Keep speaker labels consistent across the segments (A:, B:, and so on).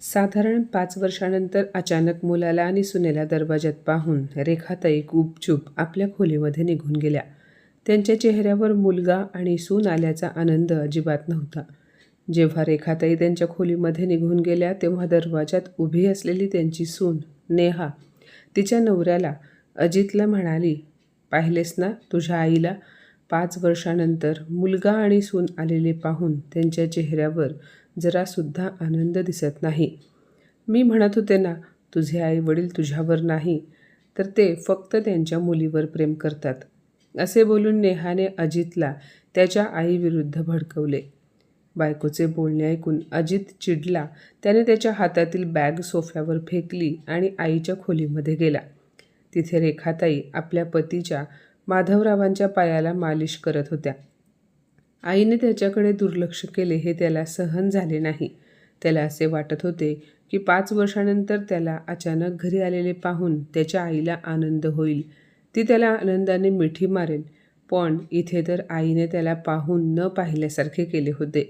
A: साधारण पाच वर्षानंतर अचानक मुलाला आणि सुनेला दरवाजात पाहून रेखाताई गुपचूप आपल्या खोलीमध्ये निघून गेल्या. त्यांच्या चेहऱ्यावर मुलगा आणि सून आल्याचा आनंद अजिबात नव्हता. जेव्हा रेखाताई त्यांच्या खोलीमध्ये निघून गेल्या तेव्हा दरवाजात उभी असलेली त्यांची सून नेहा तिच्या नवऱ्याला अजितला म्हणाली पाहिलेस ना तुझ्या आईला? पाच वर्षानंतर मुलगा आणि सून आलेले पाहून त्यांच्या चेहऱ्यावर जरासुद्धा आनंद दिसत नाही. मी म्हणत होते ना तुझे आई वडील तुझ्यावर नाही तर ते फक्त त्यांच्या मुलीवर प्रेम करतात. असे बोलून नेहाने अजितला त्याच्या आईविरुद्ध भडकवले. बायकोचे बोलणे ऐकून अजित चिडला. त्याने त्याच्या हातातील बॅग सोफ्यावर फेकली आणि आईच्या खोलीमध्ये गेला. तिथे रेखाताई आपल्या पतीच्या माधवरावांच्या पायाला मालिश करत होत्या. आईने त्याच्याकडे दुर्लक्ष केले हे त्याला सहन झाले नाही. त्याला असे वाटत होते की पाच वर्षानंतर त्याला अचानक घरी आलेले पाहून त्याच्या आईला आनंद होईल. ती त्याला आनंदाने मिठी मारेल पण इथे तर आईने त्याला पाहून न पाहिल्यासारखे केले होते.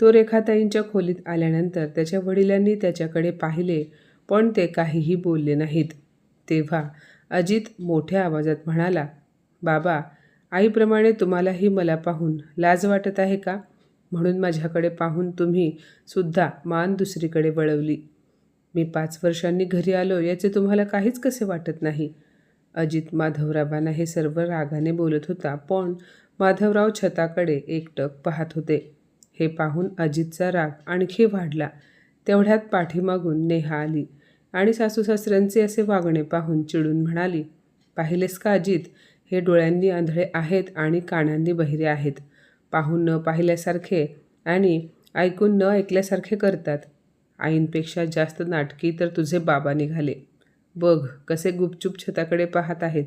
A: तो रेखाताईंच्या खोलीत आल्यानंतर त्याच्या वडिलांनी त्याच्याकडे पाहिले पण ते काहीही बोलले नाहीत. तेव्हा अजित मोठ्या आवाजात म्हणाला बाबा आईप्रमाणे तुम्हालाही मला पाहून लाज वाटत आहे का? म्हणून माझ्याकडे पाहून तुम्ही सुद्धा मान दुसरीकडे वळवली. मी पाच वर्षांनी घरी आलो याचे तुम्हाला काहीच कसे वाटत नाही? अजित माधवरावांना हे सर्व रागाने बोलत होता पण माधवराव छताकडे एकटक पाहत होते. हे पाहून अजितचा राग आणखी वाढला. तेवढ्यात पाठीमागून नेहा आली आणि सासू सासऱ्यांचे असे वागणे पाहून चिडून म्हणाली पाहिलेस का अजित? हे डोळ्यांनी आंधळे आहेत आणि कानांनी बहिरे आहेत. पाहून न पाहिल्यासारखे आणि ऐकून न ऐकल्यासारखे करतात. आईंपेक्षा जास्त नाटकी तर तुझे बाबा निघाले. बघ कसे गुपचूप छताकडे पाहत आहेत.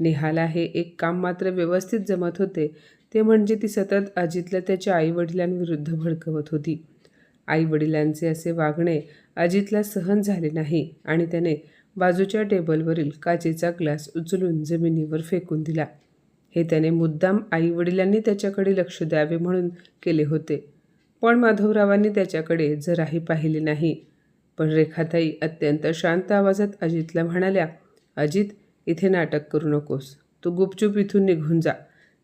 A: नेहाला हे एक काम मात्र व्यवस्थित जमत होते. ते म्हणजे ती सतत अजितला त्याच्या आईवडिलांविरुद्ध भडकवत होती. आईवडिलांचे असे वागणे अजितला सहन झाले नाही आणि त्याने बाजूच्या टेबलवरील काचेचा ग्लास उचलून जमिनीवर फेकून दिला. हे त्याने मुद्दाम आईवडिलांनी त्याच्याकडे लक्ष द्यावे म्हणून केले होते. पण माधवरावांनी त्याच्याकडे जराही पाहिले नाही. पण रेखाताई अत्यंत शांत आवाजात अजितला म्हणाल्या अजित इथे नाटक करू नकोस. तू गुपचूप इथून निघून जा.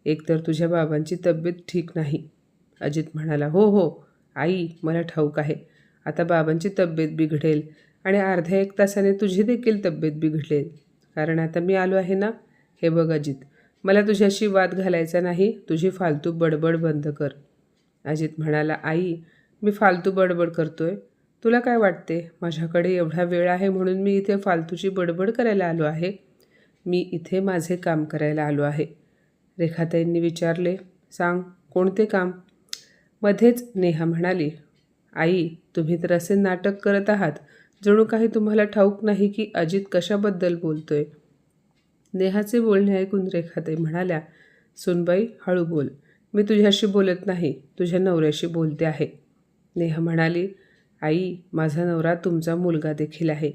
A: एकतर तुझ्या बाबांची तब्येत ठीक नाही. अजित म्हणाला हो हो. आई मला ठाऊक आहे. आता बाबांची तब्येत बिघडेल. आणि अर्ध्या एक तासाने तुझी देखील तब्येत बिघडलेल कारण आता मी आलो आहे ना? हे बघ अजित मला तुझ्याशी वाद घालायचा नाही तुझी फालतू बडबड बंद कर. अजित म्हणाला आई मी फालतू बडबड करतोय. तुला काय वाटते? माझ्याकडे एवढा वेळ आहे म्हणून मी इथे फालतूची बडबड करायला आलो आहे? मी इथे माझे काम करायला आलो आहे. रेखाताईंनी विचारले सांग कोणते काम? मध्येच नेहा म्हणाली आई तुम्ही तर असे नाटक करत आहात. जणू काही तुम्हाला ठाऊक नाही की अजित कशाबद्दल बोलतोय. नेहाचे बोलणे ऐकून रेखाताई म्हणाल्या सुनबाई हळू बोल. मी तुझ्याशी बोलत नाही तुझ्या नवऱ्याशी बोलते आहे. नेहा म्हणाली आई माझा नवरा तुमचा मुलगा देखील आहे.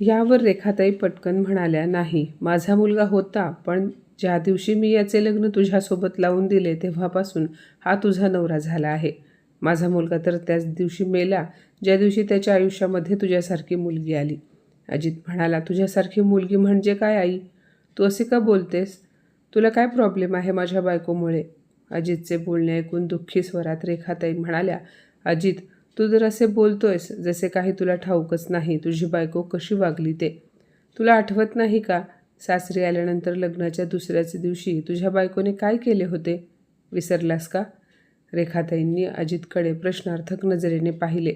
A: यावर रेखाताई पटकन म्हणाल्या नाही माझा मुलगा होता पण ज्या दिवशी मी याचे लग्न तुझ्यासोबत लावून दिले तेव्हापासून हा तुझा नवरा झाला आहे. माझा मुलगा तर त्याच दिवशी मेला ज्या दिवशी त्याच्या आयुष्यामध्ये तुझ्यासारखी मुलगी आली. अजित म्हणाला तुझ्यासारखी मुलगी म्हणजे काय आई? तू असे का बोलतेस? तुला काय प्रॉब्लेम आहे माझ्या बायकोमुळे? अजितचे बोलणे ऐकून दुःखी स्वरात रेखाताई म्हणाल्या अजित तू जर असे बोलतोयस जसे काही तुला ठाऊकच नाही तुझी बायको कशी वागली ते? तुला आठवत नाही का? सासरी आल्यानंतर लग्नाच्या दुसऱ्याच दिवशी तुझ्या बायकोने काय केले होते? विसरलास का? रेखाताईंनी अजितकडे प्रश्नार्थक नजरेने पाहिले.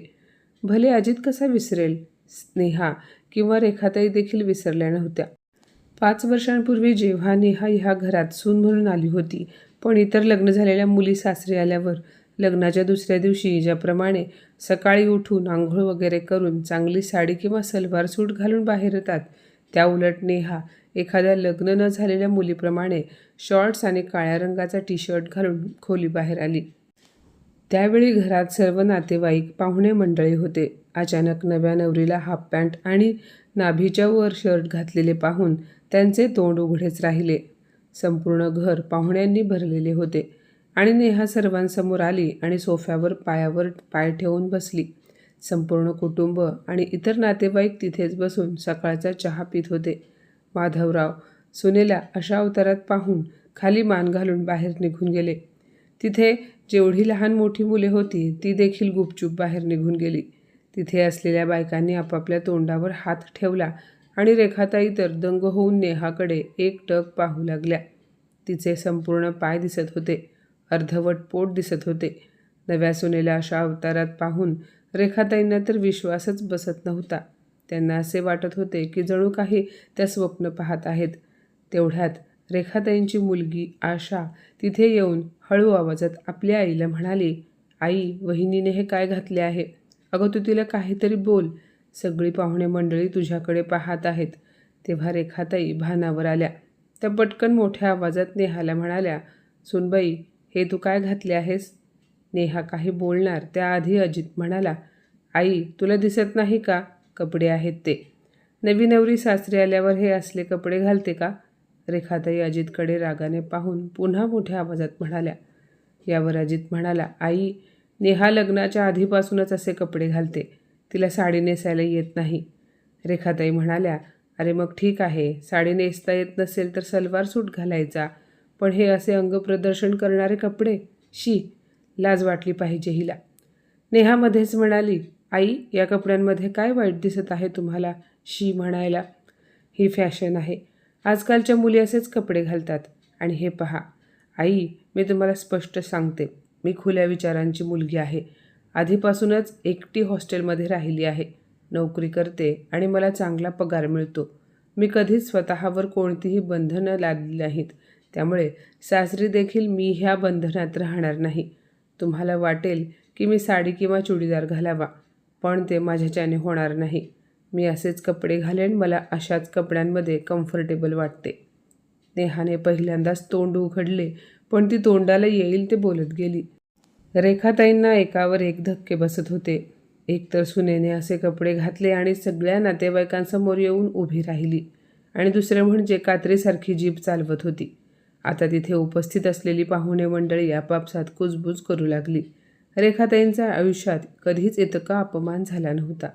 A: भले अजित कसा विसरेल स्नेहा किंवा रेखाताई देखील विसरल्या नव्हत्या. पाच वर्षांपूर्वी जेव्हा नेहा ह्या घरात सून म्हणून आली होती पण इतर लग्न झालेल्या मुली सासरी आल्यावर लग्नाच्या दुसऱ्या दिवशी ज्याप्रमाणे सकाळी उठून आंघोळ वगैरे करून चांगली साडी किंवा सलवार सूट घालून बाहेर येतात. त्या उलट नेहा एखाद्या लग्न न झालेल्या मुलीप्रमाणे शॉर्ट्स आणि काळ्या रंगाचा टी शर्ट घालून खोली बाहेर आली. त्यावेळी घरात सर्व नातेवाईक पाहुणे मंडळी होते. अचानक नव्या नवरीला हाफ पॅन्ट आणि नाभीच्या वर शर्ट घातलेले पाहून त्यांचे तोंड उघडेच राहिले. संपूर्ण घर पाहुण्यांनी भरलेले होते आणि नेहा सर्वांसमोर आली आणि सोफ्यावर पायावर पाय ठेवून बसली. संपूर्ण कुटुंब आणि इतर नातेवाईक तिथेच बसून सकाळचा चहा पित होते. माधवराव सुनेला अशा अवतारात पाहून खाली मान घालून बाहेर निघून गेले. तिथे जेवढी लहान मोठी मुले होती ती देखील गुपचूप बाहेर निघून गेली. तिथे असलेल्या बायकांनी आपापल्या तोंडावर हात ठेवला आणि रेखाताई तर दंग होऊन नेहाकडे एक टक पाहू लागल्या. तिचे संपूर्ण पाय दिसत होते अर्धवट पोट दिसत होते. नव्या सुनेला अशा अवतारात पाहून रेखाताईंना तर विश्वासच बसत नव्हता. त्यांना असे वाटत होते की जणू काही त्या स्वप्न पाहत आहेत. तेवढ्यात रेखाताईंची मुलगी आशा तिथे येऊन हळू आवाजात आपल्या आईला म्हणाली आई वहिनीने हे काय घातले आहे? अगं तू तिला काहीतरी बोल. सगळी पाहुणे मंडळी तुझ्याकडे पाहत आहेत. तेव्हा रेखाताई भानावर आल्या. त्या पटकन मोठ्या आवाजात नेहाला म्हणाल्या सुनबाई हे तू काय घातले आहेस? नेहा काही बोलणार त्याआधी अजित म्हणाला आई तुला दिसत नाही का? कपडे आहेत ते. नवी नवरी सासरी आल्यावर हे असले कपडे घालते का? रेखाताई अजितकडे रागाने पाहून पुन्हा मोठ्या आवाजात म्हणाल्या. यावर अजित म्हणाला आई नेहा लग्नाच्या आधीपासूनच असे कपडे घालते. तिला साडी नेसायला येत नाही. रेखाताई म्हणाल्या अरे मग ठीक आहे साडी नेसता येत नसेल तर सलवार सूट घालायचा. पण हे असे अंगप्रदर्शन करणारे कपडे? शी लाज वाटली पाहिजे हिला. नेहामध्येच म्हणाली आई या कपड्यांमध्ये काय वाईट दिसत आहे तुम्हाला? शी म्हणायला ही फॅशन आहे. आजकालच्या मुली असेच कपडे घालतात. आणि हे पहा. आई मी तुम्हाला स्पष्ट सांगते. मी खुल्या विचारांची मुलगी आहे. आधीपासूनच एकटी हॉस्टेलमध्ये राहिली आहे. नोकरी करते आणि मला चांगला पगार मिळतो. मी कधीच स्वतःवर कोणतीही बंधनं लादली नाहीत. त्यामुळे सासरी देखील मी ह्या बंधनात राहणार नाही. तुम्हाला वाटेल की मी साडी किंवा चुडीदार घालावा पण ते माझ्याच्याने होणार नाही. मी असेच कपडे घालेन मला अशाच कपड्यांमध्ये कम्फर्टेबल वाटते. नेहाने पहिल्यांदाच तोंड उघडले पण ती तोंडाला येईल ते बोलत गेली. रेखाताईंना एकावर एक धक्के बसत होते. एकतर सुनेने असे कपडे घातले आणि सगळ्या नातेवाईकांसमोर येऊन उभी राहिली आणि दुसरे म्हणजे कात्रीसारखी जीभ चालवत होती. आता तिथे उपस्थित असलेली पाहुणे मंडळी आपापसात कुजबूज करू लागली. रेखाताईंच्या आयुष्यात कधीच इतका अपमान झाला नव्हता.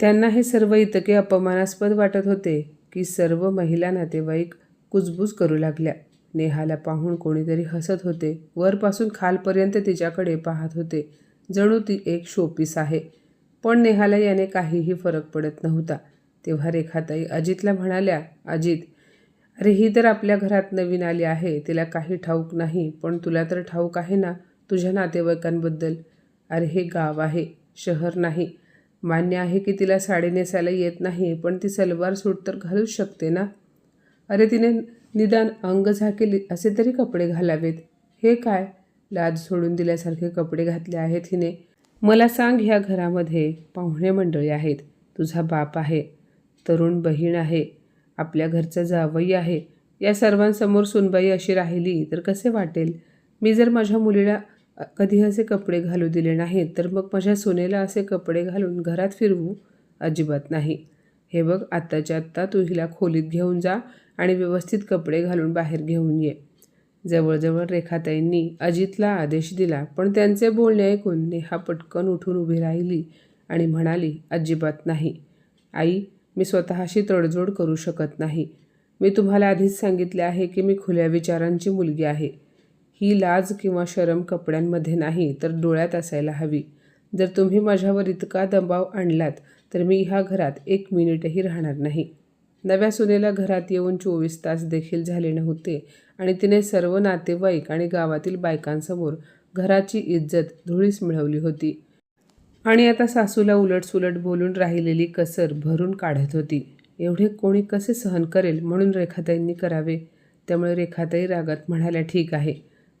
A: त्यांना हे सर्व इतके अपमानास्पद वाटत होते की सर्व महिला नातेवाईक कुजबूज करू लागल्या. नेहाला पाहून कोणीतरी हसत होते. वरपासून खालपर्यंत तिच्याकडे पाहत होते. जणू ती एक शोपीस आहे. पण नेहाला याने काहीही फरक पडत नव्हता. तेव्हा रेखाताई अजितला म्हणाल्या अजित अरे ही तर आपल्या घरात नवीन आली आहे. तिला काही ठाऊक नाही पण तुला तर ठाऊक आहे ना तुझ्या नातेवाईकांबद्दल? अरे हे गाव आहे शहर नाही. मान्य आहे की तिला साडी नेसायला येत नाही पण ती सलवार सूट तर घालूच शकते ना? अरे तिने निदान अंग झाकेली असे तरी कपडे घालावेत. हे काय? लाज सोडून दिल्यासारखे कपडे घातले आहेत हिने. मला सांग ह्या घरामध्ये पाहुणे मंडळी आहेत. तुझा बाप आहे तरुण बहीण आहे आपल्या घरचं जावई आहे. या सर्वांसमोर सुनबाई अशी राहिली तर कसे वाटेल? मी जर माझ्या मुलीला कधी असे कपडे घालू दिले नाहीत तर मग माझ्या सुनेला असे कपडे घालून घरात फिरवू अजिबात नाही. हे बघ आत्ताच्या आत्ता तू हिला खोलीत घेऊन जा आणि व्यवस्थित कपडे घालून बाहेर घेऊन ये. जवळजवळ रेखाताईंनी अजितला आदेश दिला पण त्यांचे बोलणे ऐकून नेहा पटकन उठून उभी राहिली आणि म्हणाली अजिबात नाही. आई मी स्वतःशी तडजोड करू शकत नाही. मी तुम्हाला आधीच सांगितले आहे की मी खुल्या विचारांची मुलगी आहे. ही लाज किंवा शरम कपड्यांमध्ये नाही तर डोळ्यात असायला हवी. जर तुम्ही माझ्यावर इतका दबाव आणलात तर मी ह्या घरात एक मिनिटही राहणार नाही. नव्या सुनेला घरात येऊन चोवीस तास देखील झाले नव्हते आणि तिने सर्व नातेवाईक आणि गावातील बायकांसमोर घराची इज्जत धुळीस मिळवली होती. आणि आता सासूला उलटसुलट बोलून राहिलेली कसर भरून काढत होती. एवढे कोणी कसे सहन करेल म्हणून रेखाताईंनी करावे? त्यामुळे रेखाताई रागात म्हणाल्या ठीक आहे.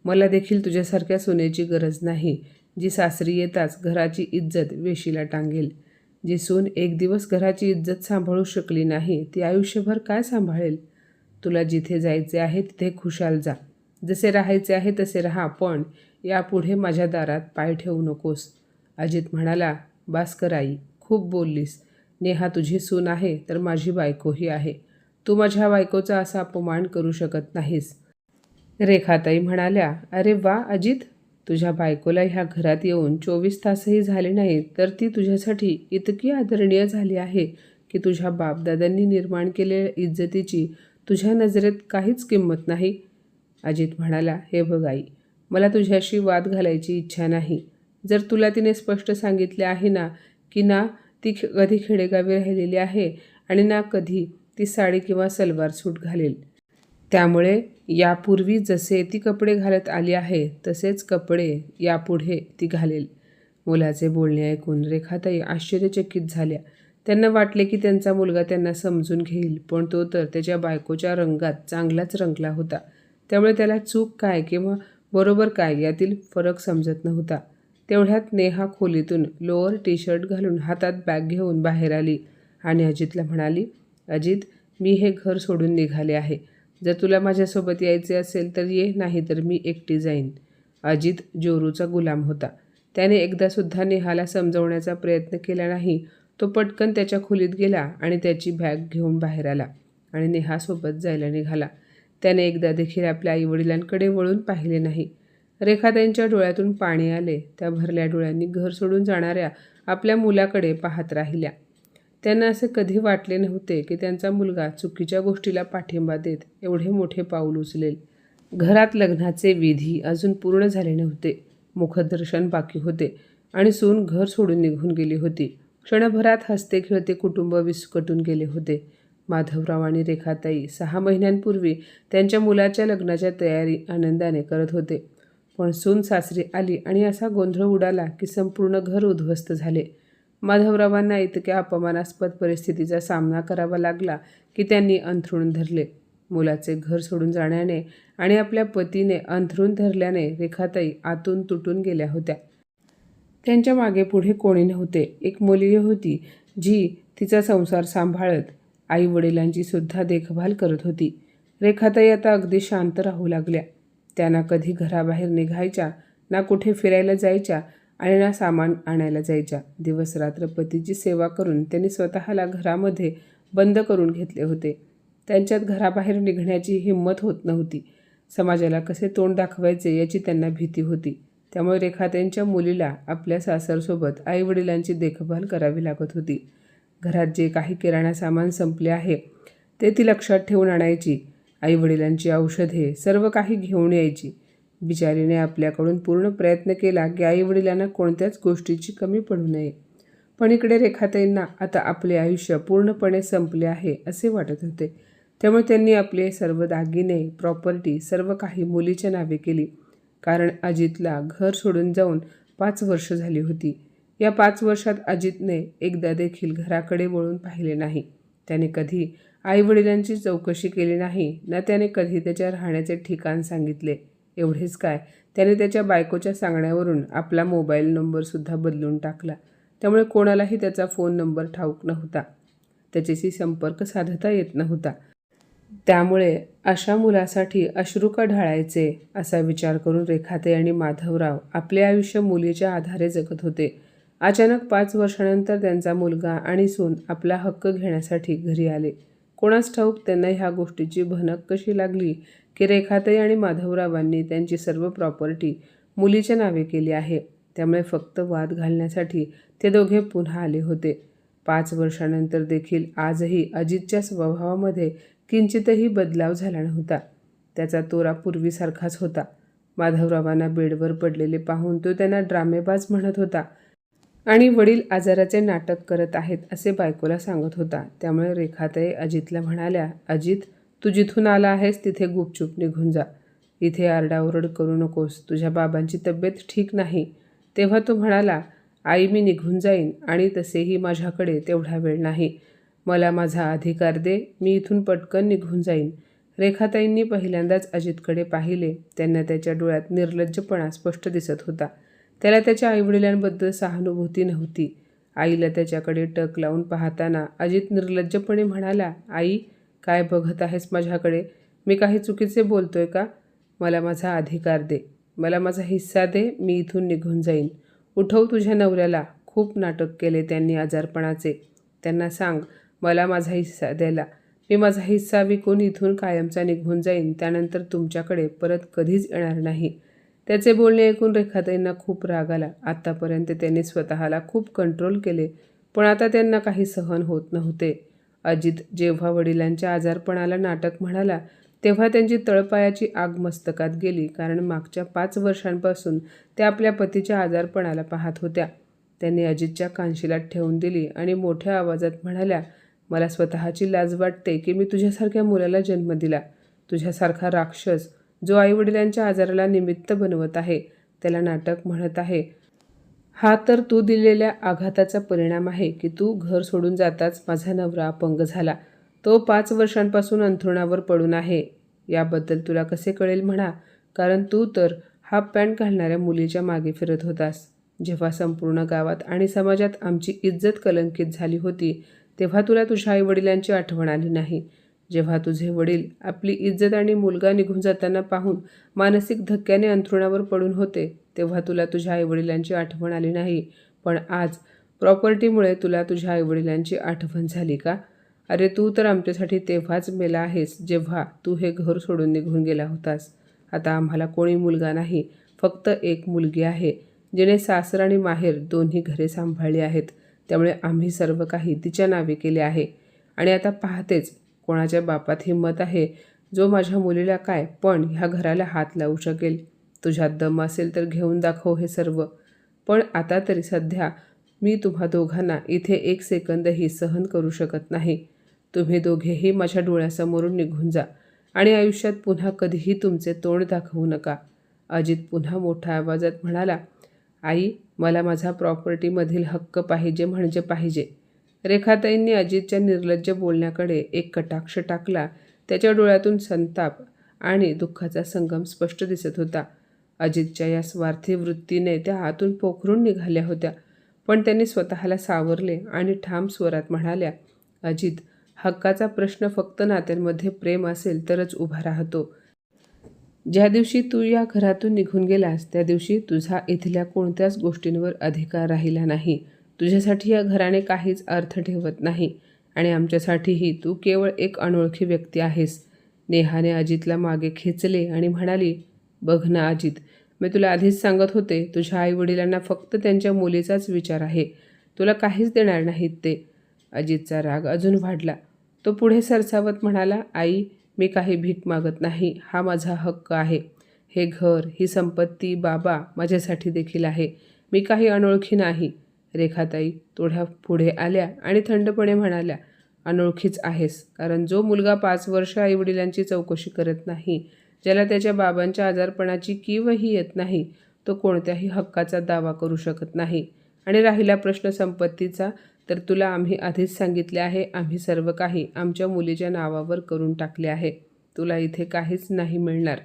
A: मला देखील तुझ्यासारख्या सुनेची गरज नाही जी सासरी येताच घराची इज्जत वेशीला टांगेल. जी सून एक दिवस घराची इज्जत सांभाळू शकली नाही ती आयुष्यभर काय सांभाळेल? तुला जिथे जायचे आहे तिथे खुशाल जा. जसे राहायचे आहे तसे राहा पण यापुढे माझ्या दारात पाय ठेवू नकोस. अजित म्हणाला भास्कर आई खूप बोललीस. नेहा तुझी सून आहे तर माझी बायकोही आहे. तू माझ्या बायकोचा असा अपमान करू शकत नाहीस. रेखाताई म्हणाल्या अरे वा अजित तुझ्या बायकोला ह्या घरात येऊन चोवीस तासही झाले नाहीत तर ती तुझ्यासाठी इतकी आदरणीय झाली आहे की तुझ्या बापदादांनी निर्माण केलेल्या इज्जतीची तुझ्या नजरेत काहीच किंमत नाही. अजित म्हणाला हे बघ आई मला तुझ्याशी वाद घालायची इच्छा नाही. जर तुला तिने स्पष्ट सांगितले आहे ना की ना ती खे- कधी खेडेगावी राहिलेली आहे आणि ना कधी ती साडी किंवा सलवार सूट घालेल. त्यामुळे यापूर्वी जसे ती कपडे घालत आली आहे तसेच कपडे यापुढे ती घालेल. मुलाचे बोलणे ऐकून रेखाताई आश्चर्यचकित झाल्या. त्यांना वाटले की त्यांचा मुलगा त्यांना समजून घेईल पण तो तर त्याच्या बायकोच्या रंगात चांगलाच रंगला होता. त्यामुळे त्याला चूक काय किंवा बरोबर काय यातील फरक समजत नव्हता. तेवढ्यात नेहा खोलीतून लोअर टी शर्ट घालून हातात बॅग घेऊन बाहेर आली आणि अजितला म्हणाली अजित मी हे घर सोडून निघाले आहे. जर तुला माझ्यासोबत यायचे असेल तर ये नाही तर मी एकटी जाईन. अजित जोरूचा गुलाम होता. त्याने एकदासुद्धा नेहाला समजवण्याचा प्रयत्न केला नाही. तो पटकन त्याच्या खोलीत गेला आणि त्याची बॅग घेऊन बाहेर आला आणि नेहासोबत जायला निघाला. त्याने एकदा देखील आपल्या आईवडिलांकडे वळून पाहिले नाही. रेखाताईंच्या डोळ्यातून पाणी आले. त्या भरल्या डोळ्यांनी घर सोडून जाणाऱ्या आपल्या मुलाकडे पाहत राहिल्या. त्यांना असे कधी वाटले नव्हते की त्यांचा मुलगा चुकीच्या गोष्टीला पाठिंबा देत एवढे मोठे पाऊल उचलेल. घरात लग्नाचे विधी अजून पूर्ण झाले नव्हते. मुखदर्शन बाकी होते आणि सून घर सोडून निघून गेली होती. क्षणभरात हसते खेळते कुटुंब विस्कटून गेले होते. माधवराव आणि रेखाताई सहा महिन्यांपूर्वी त्यांच्या मुलाच्या लग्नाच्या तयारी आनंदाने करत होते. पण सून सासरी आली आणि असा गोंधळ उडाला की संपूर्ण घर उद्ध्वस्त झाले. माधवरावांना इतक्या अपमानास्पद परिस्थितीचा सामना करावा लागला की त्यांनी अंथरूण धरले. मुलाचे घर सोडून जाण्याने आणि आपल्या पतीने अंथरूण धरल्याने रेखाताई आतून तुटून गेल्या होत्या. त्यांच्या मागे पुढे कोणी नव्हते. एक मुलगी होती जी तिचा संसार सांभाळत आई वडिलांची सुद्धा देखभाल करत होती. रेखाताई आता अगदी शांत राहू लागल्या. त्यांना कधी घराबाहेर निघायच्या ना कुठे फिरायला जायच्या आणि ना सामान आणायला जायच्या. दिवस रात्र पतीची सेवा करून त्यांनी स्वतःला घरामध्ये बंद करून घेतले होते. त्यांच्यात घराबाहेर निघण्याची हिंमत होत नव्हती. समाजाला कसे तोंड दाखवायचे याची त्यांना भीती होती. त्यामुळे रेखाताईंच्या मुलीला आपल्या सासरसोबत आईवडिलांची देखभाल करावी लागत होती. घरात जे काही किराणा सामान संपले आहे ते ती लक्षात ठेवून आणायची. आईवडिलांची औषधे सर्व काही घेऊन यायची. बिचारीने आपल्याकडून पूर्ण प्रयत्न केला की आईवडिलांना कोणत्याच गोष्टीची कमी पडू नये. पण इकडे रेखाताईंना आता आपले आयुष्य पूर्णपणे संपले आहे असे वाटत होते. त्यामुळे त्यांनी आपले सर्व दागिने प्रॉपर्टी सर्व काही मुलीच्या नावे केली. कारण अजितला घर सोडून जाऊन पाच वर्ष झाली होती. या पाच वर्षात अजितने एकदा देखील घराकडे वळून पाहिले नाही. त्याने कधी आईवडिलांची चौकशी केली नाही ना त्याने कधी त्याच्या राहण्याचे ठिकाण सांगितले. एवढेच काय? त्याने त्याच्या बायकोच्या सांगण्यावरून आपला मोबाईल नंबरसुद्धा बदलून टाकला. त्यामुळे कोणालाही त्याचा फोन नंबर ठाऊक नव्हता. त्याच्याशी संपर्क साधता येत नव्हता. त्यामुळे अशा मुलासाठी अश्रू का ढाळायचे असा विचार करून रेखाते आणि माधवराव आपले आयुष्य मुलीच्या आधारे जगत होते. अचानक पाच वर्षानंतर त्यांचा मुलगा आणि सून आपला हक्क घेण्यासाठी घरी आले. कोणास ठाऊक त्यांना ह्या गोष्टीची भनक कशी लागली? की रेखाताई आणि माधवरावांनी त्यांची सर्व प्रॉपर्टी मुलीच्या नावे केली आहे. त्यामुळे फक्त वाद घालण्यासाठी ते दोघे पुन्हा आले होते. पाच वर्षानंतर देखील आजही अजितच्या स्वभावामध्ये किंचितही बदलाव झाला नव्हता. त्याचा तोरा पूर्वीसारखाच होता. माधवरावांना बेडवर पडलेले पाहून तो त्यांना ड्रामेबाज म्हणत होता. आणि वडील आजाराचे नाटक करत आहेत असे बायकोला सांगत होता. त्यामुळे रेखाताई अजितला म्हणाल्या अजित तू जिथून आला आहेस तिथे गुपचूप निघून जा. इथे आरडाओरड करू नकोस. तुझ्या बाबांची तब्येत ठीक नाही. तेव्हा तो म्हणाला आई मी निघून जाईन आणि तसेही माझ्याकडे तेवढा वेळ नाही. मला माझा अधिकार दे. मी इथून पटकन निघून जाईन. रेखाताईंनी पहिल्यांदाच अजितकडे पाहिले. त्यांना त्याच्या डोळ्यात निर्लज्जपणा स्पष्ट दिसत होता. त्याला त्याच्या आईवडिलांबद्दल सहानुभूती नव्हती. आईला त्याच्याकडे टक लावून पाहताना अजित निर्लज्जपणे म्हणाला आई काय बघत आहेस माझ्याकडे? मी काही चुकीचे बोलतोय का? मला माझा अधिकार दे. मला माझा हिस्सा दे. मी इथून निघून जाईन. उठव तुझ्या नवऱ्याला. खूप नाटक केले त्यांनी आजारपणाचे. त्यांना सांग मला माझा हिस्सा द्यायला. मी माझा हिस्सा विकून इथून कायमचा निघून जाईन. त्यानंतर तुमच्याकडे परत कधीच येणार नाही. त्याचे बोलणे ऐकून रेखाताईंना खूप राग आला. आत्तापर्यंत त्यांनी स्वतःला खूप कंट्रोल केले पण आता त्यांना काही सहन होत नव्हते. अजित जेव्हा वडिलांच्या आजारपणाला नाटक म्हणाला तेव्हा त्यांची तळपायाची आग मस्तकात गेली कारण मागच्या पाच वर्षांपासून त्या आपल्या पतीच्या आजारपणाला पाहत होत्या. त्यांनी अजितच्या कानशिलात ठेवून दिली आणि मोठ्या आवाजात म्हणाल्या मला स्वतःची लाज वाटते की मी तुझ्यासारख्या मुलाला जन्म दिला. तुझ्यासारखा राक्षस जो आईवडिलांच्या आजाराला निमित्त बनवत आहे त्याला नाटक म्हणत आहे. हा तर तू दिलेल्या आघाताचा परिणाम आहे की तू घर सोडून जाताच माझा नवरा अपंग झाला. तो पाच वर्षांपासून अंथरुणावर पडून आहे. याबद्दल तुला कसे कळेल म्हणा कारण तू तर हाफ पॅन्ट घालणाऱ्या मुलीच्या मागे फिरत होतास. जेव्हा संपूर्ण गावात आणि समाजात आमची इज्जत कलंकित झाली होती तेव्हा तुला तुझ्या आईवडिलांची आठवण आली नाही. जेव्हा तुझे वडील आपली इज्जत आणि मुलगा निघून जाताना पाहून मानसिक धक्क्याने अंथरुणावर पडून होते तेव्हा तुला तुझ्या आईवडिलांची आठवण आली नाही. पण आज प्रॉपर्टीमुळे तुला तुझ्या आईवडिलांची आठवण झाली का? अरे तू तर आमच्यासाठी तेव्हाच मेला आहेस जेव्हा तू हे घर सोडून निघून गेला होतास. आता आम्हाला कोणी मुलगा नाही फक्त एक मुलगी आहे जिने सासर आणि माहेर दोन्ही घरे सांभाळली आहेत. त्यामुळे आम्ही सर्व काही तिच्या नावे केले आहे. आणि आता पाहतेच कोणाच्या बापात हिंमत आहे? जो माझ्या मुलीला काय पण ह्या घराला हात लावू शकेल. तुझ्यात दम असेल तर घेऊन दाखव हे सर्व. पण आता तरी सध्या मी तुम्हा दोघांना इथे एक सेकंदही सहन करू शकत नाही. तुम्ही दोघेही माझ्या डोळ्यासमोरून निघून जा आणि आयुष्यात पुन्हा कधीही तुमचे तोंड दाखवू नका. अजित पुन्हा मोठ्या आवाजात म्हणाला आई मला माझा प्रॉपर्टीमधील हक्क पाहिजे म्हणजे पाहिजे. रेखाताईंनी अजितच्या निर्लज्ज बोलण्याकडे एक कटाक्ष टाकला. त्याच्या डोळ्यातून संताप आणि दुःखाचा संगम स्पष्ट दिसत होता. अजितच्या या स्वार्थी वृत्तीने त्या हातून पोखरून निघाल्या होत्या पण त्यांनी स्वतःला सावरले आणि ठाम स्वरात म्हणाल्या अजित हक्काचा प्रश्न फक्त नात्यांमध्ये प्रेम असेल तरच उभा राहतो. ज्या दिवशी तू या घरातून निघून गेलास त्या दिवशी तुझा इथल्या कोणत्याच गोष्टींवर अधिकार राहिला नाही. तुझ्यासाठी या घराने काहीच अर्थ ठेवत नाही आणि आमच्यासाठीही तू केवळ एक अनोळखी व्यक्ती आहेस. नेहाने अजितला मागे खेचले आणि म्हणाली बघ ना अजित मी तुला आधीच सांगत होते तुझ्या आईवडिलांना फक्त त्यांच्या मुलीचाच विचार आहे. तुला काहीच देणार नाहीत ते. अजितचा राग अजून वाढला. तो पुढे सरसावत म्हणाला आई मी काही भीक मागत नाही. हा माझा हक्क आहे. हे घर ही संपत्ती बाबा माझ्यासाठी देखील आहे. मी काही अनोळखी नाही. रेखाताई थोड्या पुढे आल्या आणि थंडपणे म्हणाल्या अनोळखीच आहेस कारण जो मुलगा पाच वर्ष आईवडिलांची चौकशी करत नाही ज्याला त्याच्या बाबांच्या आजारपणाची किवही येत नाही तो कोणत्याही हक्काचा दावा करू शकत नाही. आणि राहिला प्रश्न संपत्तीचा तर तुला आम्ही आधीच सांगितले आहे आम्ही सर्व काही आमच्या मुलीच्या नावावर करून टाकले आहे. तुला इथे काहीच नाही मिळणार.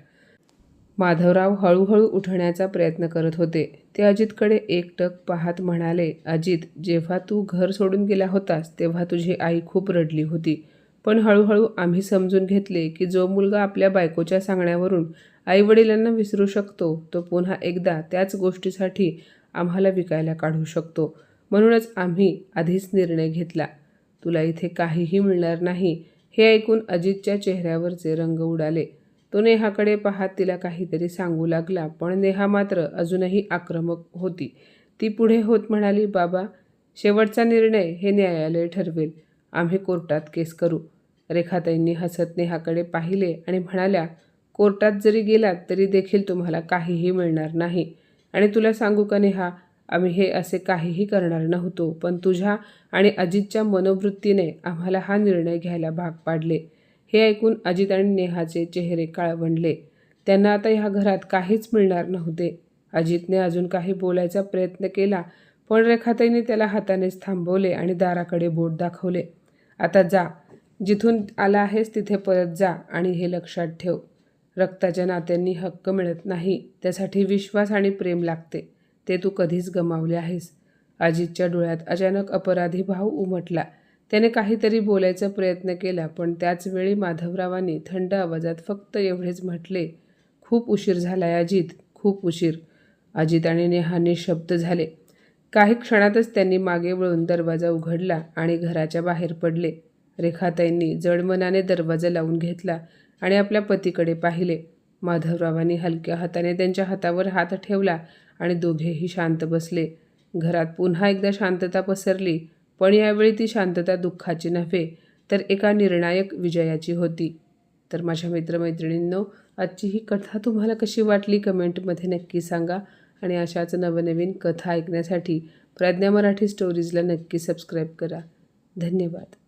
A: माधवराव हळूहळू उठण्याचा प्रयत्न करत होते. ते अजितकडे एकटक पाहत म्हणाले अजित जेव्हा तू घर सोडून गेला होतास तेव्हा तुझी आई खूप रडली होती. पण हळूहळू आम्ही समजून घेतले की जो मुलगा आपल्या बायकोच्या सांगण्यावरून आईवडिलांना विसरू शकतो तो पुन्हा एकदा त्याच गोष्टीसाठी आम्हाला विकायला काढू शकतो. म्हणूनच आम्ही आधीच निर्णय घेतला. तुला इथे काहीही मिळणार नाही. हे ऐकून अजितच्या चेहऱ्यावरचे रंग उडाले. तो नेहाकडे पाहत तिला काहीतरी सांगू लागला पण नेहा मात्र अजूनही आक्रमक होती. ती पुढे होत म्हणाली बाबा शेवटचा निर्णय हे न्यायालय ठरवेल. आम्ही कोर्टात केस करू. रेखाताईंनी हसत नेहाकडे पाहिले आणि म्हणाल्या कोर्टात जरी गेलात तरी देखील तुम्हाला काहीही मिळणार नाही. आणि तुला सांगू का नेहा आम्ही हे असे काहीही करणार नव्हतो पण तुझ्या आणि अजितच्या मनोवृत्तीने आम्हाला हा निर्णय घ्यायला भाग पाडले. हे ऐकून अजित आणि नेहाचे चेहरे काळवंडले. त्यांना आता ह्या घरात काहीच मिळणार नव्हते. अजितने अजून काही बोलायचा प्रयत्न केला पण रेखाताईने त्याला हातानेच थांबवले आणि दाराकडे बोट दाखवले. आता जा. जिथून आला आहेस तिथे परत जा आणि हे लक्षात ठेव. रक्ताच्या नात्यांनी हक्क मिळत नाही. त्यासाठी विश्वास आणि प्रेम लागते. ते तू कधीच गमावले आहेस. अजितच्या डोळ्यात अचानक अपराधी भाव उमटला. त्याने काहीतरी बोलायचा प्रयत्न केला पण त्याचवेळी माधवरावांनी थंड आवाजात फक्त एवढेच म्हटले खूप उशीर झालाय अजित खूप उशीर. अजित आणि नेहाने शब्द झाले. काही क्षणातच त्यांनी मागे वळून दरवाजा उघडला आणि घराच्या बाहेर पडले. रेखाताईंनी जडमनाने दरवाजा लावून घेतला आणि आपल्या पतीकडे पाहिले. माधवरावांनी हलक्या हाताने त्यांच्या हातावर हात ठेवला आणि दोघेही शांत बसले. घरात पुन्हा एकदा शांतता पसरली पण यावेळी ती शांतता दुःखाची नव्हे तर एका निर्णायक विजयाची होती. तर माझ्या मित्रमैत्रिणींनो आजची ही कथा तुम्हाला कशी वाटली कमेंटमध्ये नक्की सांगा आणि अशाच नवनवीन कथा ऐकण्यासाठी प्रज्ञा मराठी स्टोरीजला नक्की सबस्क्राईब करा. धन्यवाद.